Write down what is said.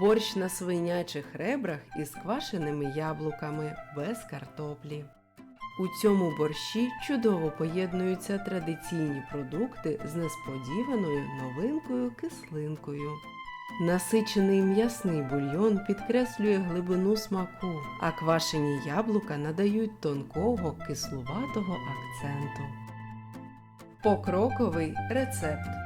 борщ на свинячих ребрах із квашеними яблуками без картоплі. У цьому борщі чудово поєднуються традиційні продукти з несподіваною новинкою кислинкою. Насичений м'ясний бульйон підкреслює глибину смаку, а квашені яблука надають тонкого кислуватого акценту. Покроковий рецепт.